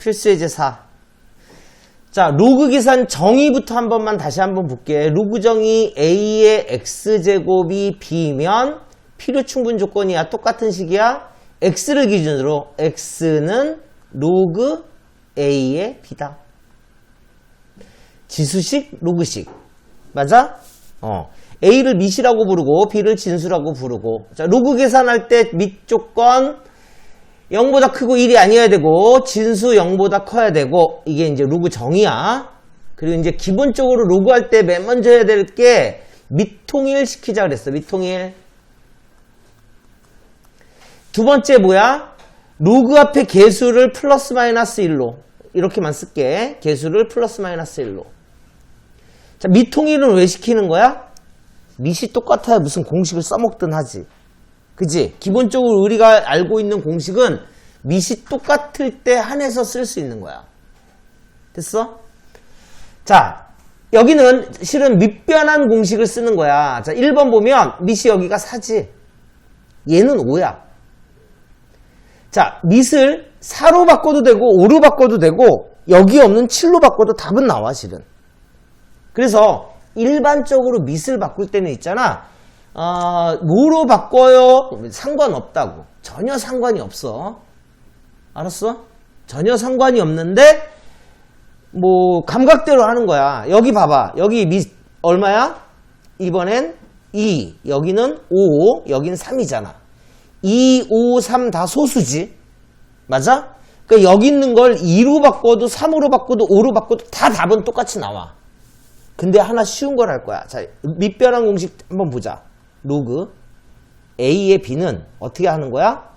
필수 예제 4. 자, 로그 계산 정의부터 한 번만 다시 한번 볼게. 로그 정의 a의 x제곱이 b면 필요 충분 조건이야. 똑같은 식이야. x를 기준으로 x는 로그 a의 b다. 지수식, 로그식. 맞아? 어. a를 밑이라고 부르고 b를 진수라고 부르고. 자, 로그 계산할 때 밑 조건 0보다 크고 1이 아니어야 되고 진수 0보다 커야 되고 이게 이제 로그 정의야. 그리고 이제 기본적으로 로그 할 때 맨 먼저 해야 될 게 밑통일 시키자 그랬어. 밑통일. 두 번째 뭐야? 로그 앞에 개수를 플러스 마이너스 1로 이렇게만 쓸게. 개수를 플러스 마이너스 1로. 자, 밑통일은 왜 시키는 거야? 밑이 똑같아야 무슨 공식을 써먹든 하지. 그지? 기본적으로 우리가 알고 있는 공식은 밑이 똑같을 때 한해서 쓸 수 있는 거야. 됐어? 자, 여기는 실은 밑변한 공식을 쓰는 거야. 자, 1번 보면 밑이 여기가 4지. 얘는 5야. 자, 밑을 4로 바꿔도 되고 5로 바꿔도 되고 여기 없는 7로 바꿔도 답은 나와 실은. 그래서 일반적으로 밑을 바꿀 때는 있잖아. 어, 뭐로 바꿔요? 상관없다고. 전혀 상관이 없어. 알았어? 전혀 상관이 없는데, 뭐, 감각대로 하는 거야. 여기 봐봐. 여기 미, 얼마야? 이번엔 2. 여기는 5. 여긴 3이잖아. 2, 5, 3 다 소수지. 맞아? 그러니까 여기 있는 걸 2로 바꿔도 3으로 바꿔도 5로 바꿔도 다 답은 똑같이 나와. 근데 하나 쉬운 걸 할 거야. 자, 밑변환 공식 한번 보자. 로그 A의 B는 어떻게 하는 거야?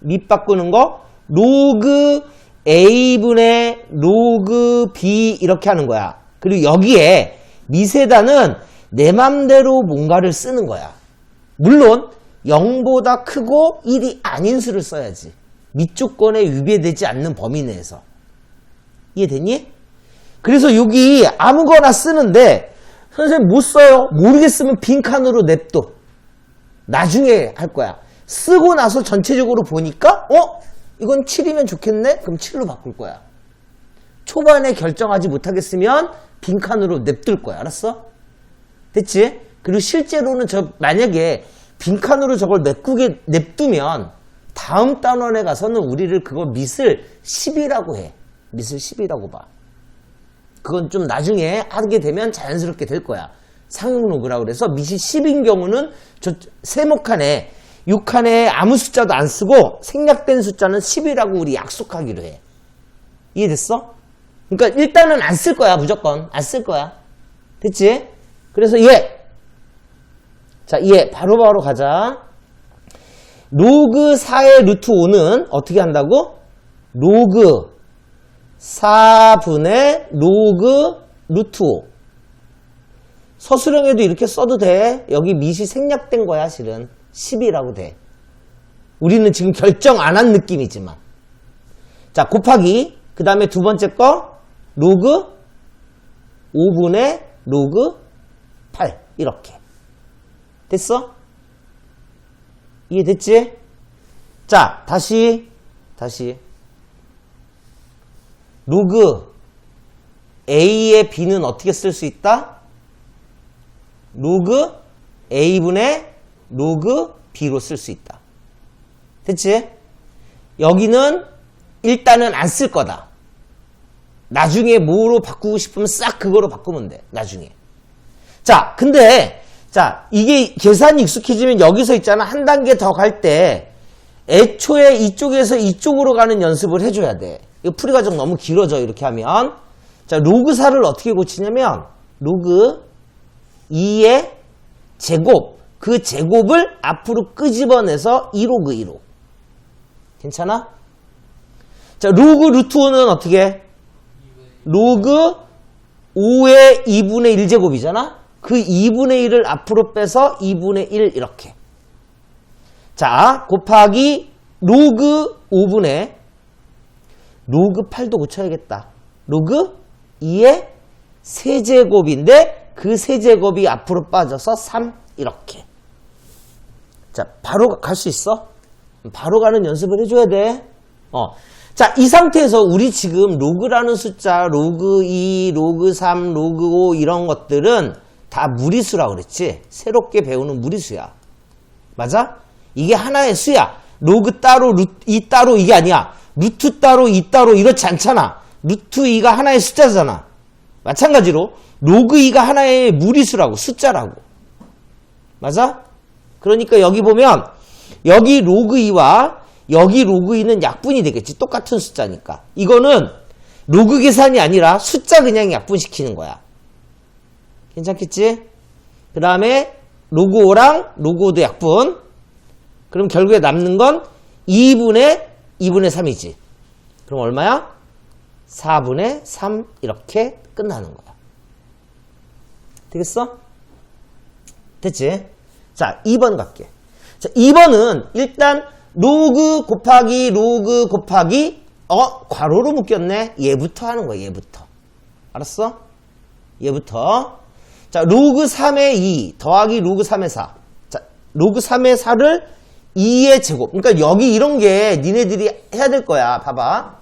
밑 바꾸는 거 로그 A분의 로그 B 이렇게 하는 거야. 그리고 여기에 미세다는 내 맘대로 뭔가를 쓰는 거야. 물론 0보다 크고 1이 아닌 수를 써야지. 밑조건에 위배되지 않는 범위 내에서. 이해되니? 그래서 여기 아무거나 쓰는데 선생님 못 써요. 모르겠으면 빈칸으로 냅둬. 나중에 할 거야. 쓰고 나서 전체적으로 보니까 어? 이건 7이면 좋겠네? 그럼 7로 바꿀 거야. 초반에 결정하지 못하겠으면 빈칸으로 냅둘 거야. 알았어? 됐지? 그리고 실제로는 저 만약에 빈칸으로 저걸 메꾸게 냅두면 다음 단원에 가서는 우리를 그거 밑을 10이라고 해. 밑을 10이라고 봐. 그건 좀 나중에 하게 되면 자연스럽게 될 거야. 상용 로그라고 그래서 밑이 10인 경우는 저 세모칸에 6칸에 아무 숫자도 안 쓰고 생략된 숫자는 10이라고 우리 약속하기로 해. 이해됐어? 그러니까 일단은 안 쓸 거야 무조건 안 쓸 거야. 됐지? 그래서 얘. 자, 얘 바로 바로 가자. 로그 4의 루트 5는 어떻게 한다고? 로그 4분의 로그 루트 5. 서술형에도 이렇게 써도 돼. 여기 밑이 생략된 거야, 실은. 10이라고 돼. 우리는 지금 결정 안 한 느낌이지만. 자, 곱하기. 그 다음에 두 번째 거, 로그 5분의 로그 8. 이렇게. 됐어? 이해됐지? 자, 다시, 다시. 로그 A의 B는 어떻게 쓸 수 있다? 로그 A분의 로그 B로 쓸 수 있다. 됐지? 여기는 일단은 안 쓸 거다. 나중에 뭐로 바꾸고 싶으면 싹 그거로 바꾸면 돼. 나중에. 자, 근데 자, 이게 계산이 익숙해지면 여기서 있잖아. 한 단계 더 갈 때 애초에 이쪽에서 이쪽으로 가는 연습을 해줘야 돼. 이거 풀이 과정 너무 길어져 이렇게 하면 자 로그 4를 어떻게 고치냐면 로그 2의 제곱 그 제곱을 앞으로 끄집어내서 2로그 2로 괜찮아? 자 로그 루트 5는 어떻게 해? 로그 5의 2분의 1제곱이잖아 그 2분의 1을 앞으로 빼서 2분의 1 이렇게 자 곱하기 로그 5분의 로그 8도 고쳐야겠다. 로그 2의 세제곱인데 그 세제곱이 앞으로 빠져서 3 이렇게. 자, 바로 갈 수 있어? 바로 가는 연습을 해줘야 돼. 어. 자, 이 상태에서 우리 지금 로그라는 숫자, 로그 2, 로그 3, 로그 5 이런 것들은 다 무리수라고 그랬지. 새롭게 배우는 무리수야. 맞아? 이게 하나의 수야. 로그 따로, 루트 2 따로 이게 아니야. 루트 따로, 2 따로 이렇지 않잖아. 루트 2가 하나의 숫자잖아. 마찬가지로 로그 2가 하나의 무리수라고, 숫자라고. 맞아? 그러니까 여기 보면 여기 로그 2와 여기 로그 2는 약분이 되겠지. 똑같은 숫자니까. 이거는 로그 계산이 아니라 숫자 그냥 약분시키는 거야. 괜찮겠지? 그 다음에 로그 5랑 로그 5도 약분. 그럼 결국에 남는 건 2분의 2분의 3이지. 그럼 얼마야? 4분의 3 이렇게 끝나는 거야. 되겠어? 됐지? 자, 2번 갈게. 자, 2번은 일단 로그 곱하기 로그 곱하기 어, 괄호로 묶였네. 얘부터 하는 거야, 얘부터. 알았어? 얘부터. 자, 로그 3의 2 더하기 로그 3의 4. 자, 로그 3의 4를 2의 제곱. 그러니까 여기 이런 게 니네들이 해야 될 거야. 봐봐.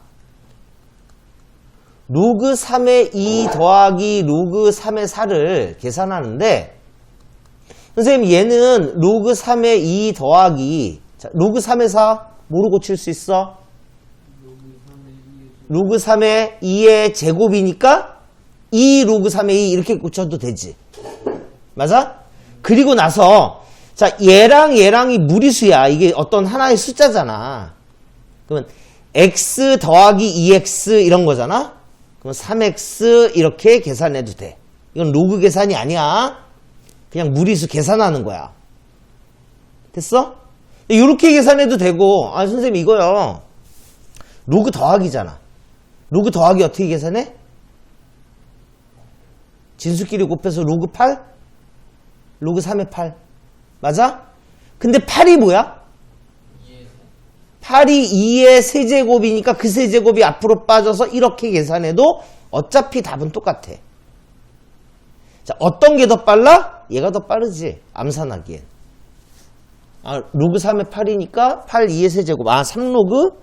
로그 3의 2 더하기 로그 3의 4를 계산하는데 선생님 얘는 로그 3의 2 더하기 자, 로그 3의 4 뭐로 고칠 수 있어? 로그 3의 2의 제곱이니까 2 로그 3의 2 이렇게 고쳐도 되지 맞아? 그리고 나서 자 얘랑 얘랑이 무리수야 이게 어떤 하나의 숫자잖아 그러면 x 더하기 2x 이런 거잖아 그럼 3x 이렇게 계산해도 돼 이건 로그 계산이 아니야 그냥 무리수 계산하는 거야. 됐어? 이렇게 계산해도 되고, 아, 선생님 이거요. 로그 더하기잖아. 로그 더하기 어떻게 계산해? 진수끼리 곱해서 로그 8? 로그 3의 8. 맞아? 근데 8이 뭐야? 8이 2의 세제곱이니까 그 세제곱이 앞으로 빠져서 이렇게 계산해도 어차피 답은 똑같아. 자, 어떤 게 더 빨라? 얘가 더 빠르지. 암산하기엔. 아, 로그 3의 8이니까 8 2의 세제곱. 아, 3로그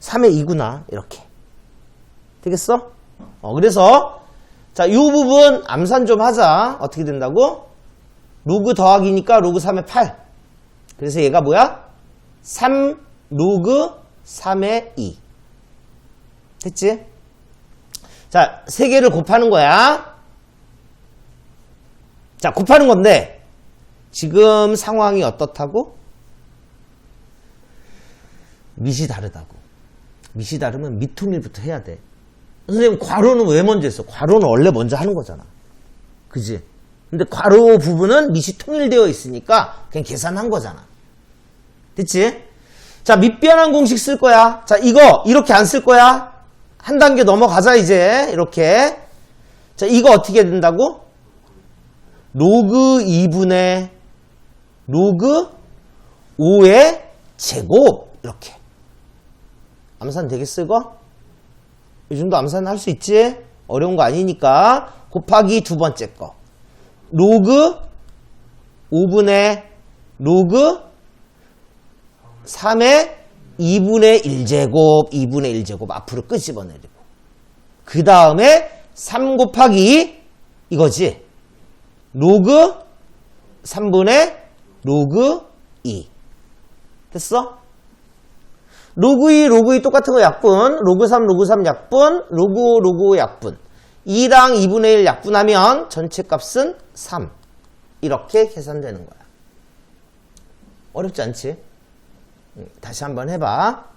3의 2구나. 이렇게. 되겠어? 어, 그래서 자, 이 부분 암산 좀 하자. 어떻게 된다고? 로그 더하기니까 로그 3의 8. 그래서 얘가 뭐야? 3 로그 3의 2. 됐지? 자, 세 개를 곱하는 거야. 자, 곱하는 건데, 지금 상황이 어떻다고? 밑이 다르다고. 밑이 다르면 밑통일부터 해야 돼. 선생님, 괄호는 왜 먼저 했어? 괄호는 원래 먼저 하는 거잖아. 그지? 근데 괄호 부분은 밑이 통일되어 있으니까 그냥 계산한 거잖아. 됐지? 자, 밑변환 공식 쓸 거야. 자, 이거 이렇게 안 쓸 거야. 한 단계 넘어가자, 이제. 이렇게. 자, 이거 어떻게 된다고? 로그 2분의 로그 5의 제곱 이렇게 암산 되겠어 이거? 이 정도 암산 할 수 있지? 어려운 거 아니니까 곱하기 두 번째 거 로그? 5분의 로그? 3의 2분의 1제곱 2분의 1제곱 앞으로 끄집어내리고. 그 다음에 3 곱하기 이거지. 로그? 3분의 로그 2 됐어? 로그 2, 로그 2 똑같은 거 약분. 로그 3, 로그 3 약분. 로그 5, 로그 5 약분. 2랑 2분의 1 약분하면 전체 값은 3 이렇게 계산되는 거야. 어렵지 않지? 음, 다시 한번 해봐